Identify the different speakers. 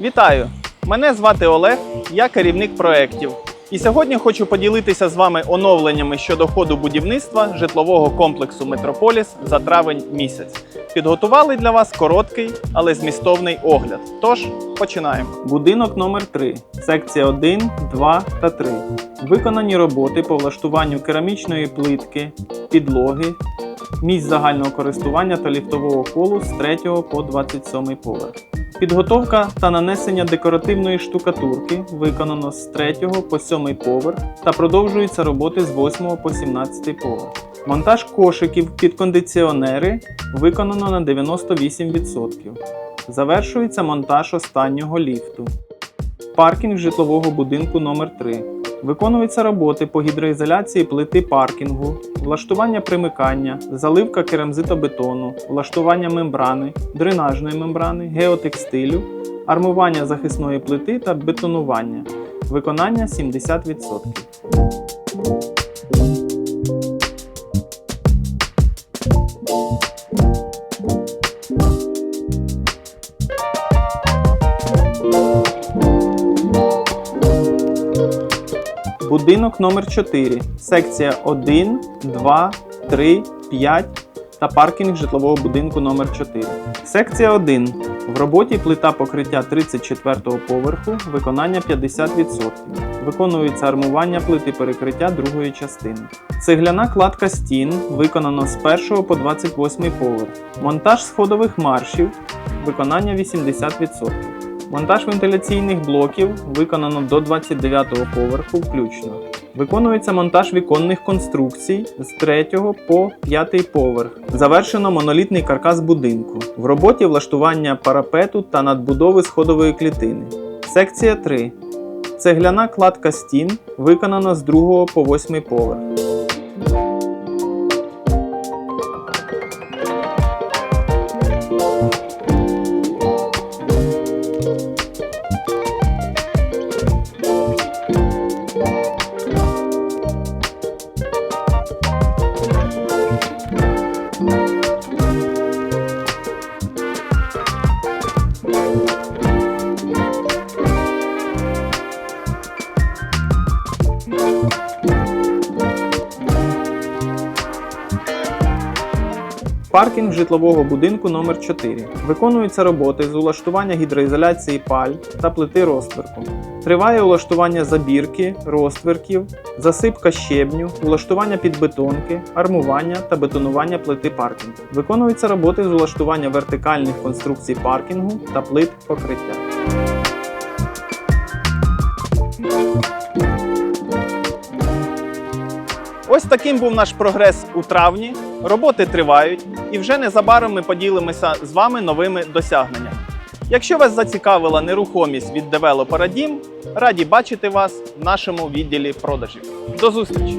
Speaker 1: Вітаю! Мене звати Олег, я керівник проєктів. І сьогодні хочу поділитися з вами оновленнями щодо ходу будівництва житлового комплексу Метрополіс за травень місяць. Підготували для вас короткий, але змістовний огляд. Тож починаємо. Будинок номер 3 секція 1, 2 та 3. Виконані роботи по влаштуванню керамічної плитки, підлоги, місць загального користування та ліфтового колу з 3 по 27 поверх. Підготовка та нанесення декоративної штукатурки виконано з 3 по 7 поверх та продовжуються роботи з 8 по 17 поверх. Монтаж кошиків під кондиціонери виконано на 98%. Завершується монтаж останнього ліфту. Паркінг житлового будинку номер 3 Виконуються роботи по гідроізоляції плити паркінгу, влаштування примикання, заливка керамзитобетону, влаштування мембрани, дренажної мембрани, геотекстилю, армування захисної плити та бетонування. Виконання 70%. Будинок номер 4 секція 1, 2, 3, 5 та паркінг житлового будинку номер 4 Секція 1. В роботі плита покриття 34-го поверху, виконання 50%. Виконується армування плити перекриття другої частини. Цегляна кладка стін виконано з 1 по 28 поверх. Монтаж сходових маршів, виконання 80%. Монтаж вентиляційних блоків виконано до 29-го поверху включно. Виконується монтаж віконних конструкцій з 3 по 5 поверх. Завершено монолітний каркас будинку. В роботі влаштування парапету та надбудови сходової клітини. Секція 3. Цегляна кладка стін виконано з 2 по 8 поверх. thank you. Паркінг житлового будинку номер 4 Виконуються роботи з улаштування гідроізоляції паль та плити розтверку. Триває улаштування забірки, розтверків, засипка щебню, улаштування підбетонки, армування та бетонування плити паркінгу. Виконуються роботи з улаштування вертикальних конструкцій паркінгу та плит покриття. Ось таким був наш прогрес у травні. Роботи тривають, і вже незабаром ми поділимося з вами новими досягненнями. Якщо вас зацікавила нерухомість від девелопера Дім, раді бачити вас в нашому відділі продажів. До зустрічі!